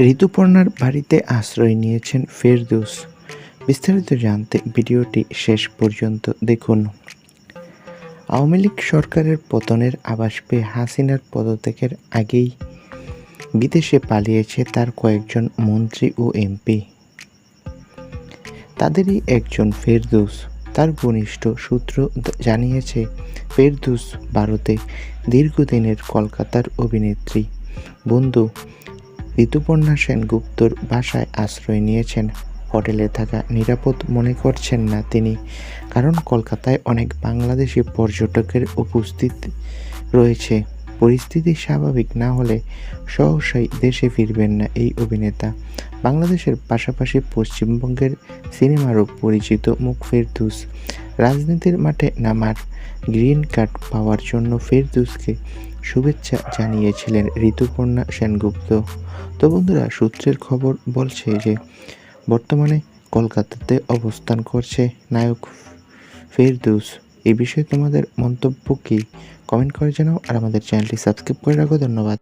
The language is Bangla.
ঋতুপর্ণার বাড়িতে আশ্রয় নিয়েছেন ফেরদৌস। বিস্তারিত জানতে ভিডিওটি শেষ পর্যন্ত দেখুন। আওয়ামী লীগ সরকারের পতনের আবাস পেয়ে হাসিনার পদত্যাগের আগেই বিদেশে পালিয়েছে তার কয়েকজন মন্ত্রী ও এমপি। তাদেরই একজন ফেরদৌস। তার ঘনিষ্ঠ সূত্র জানিয়েছে, ফেরদৌস ভারতে দীর্ঘদিনের কলকাতার অভিনেত্রী, বন্ধু ঋতুপর্ণা সেনগুপ্তর বাসায় আশ্রয় নিয়েছেন। হোটেলে থাকা নিরাপদ মনে করছেন না তিনি, কারণ কলকাতায় অনেক বাংলাদেশি পর্যটকের উপস্থিত রয়েছে। পরিস্থিতি স্বাভাবিক না হলে সহসাই দেশে ফিরবেন না এই অভিনেতা। বাংলাদেশের পাশাপাশি পশ্চিমবঙ্গের সিনেমারও পরিচিত মুখ ফেরদুস। রাজনীতির মাঠে নামার গ্রিন কার্ড পাওয়ার জন্য ফেরদুসকে শুভেচ্ছা জানিয়েছিলেন ঋতুপর্ণা সেনগুপ্ত। তো বন্ধুরা, সূত্রের খবর বলছে যে, বর্তমানে কলকাতাতে অবস্থান করছে নায়ক ফেরদুস। এই বিষয়ে তোমাদের মন্তব্য কি? কমেন্ট করে জানাও আর আমাদের চ্যানেলটি সাবস্ক্রাইব করে রাখো। ধন্যবাদ।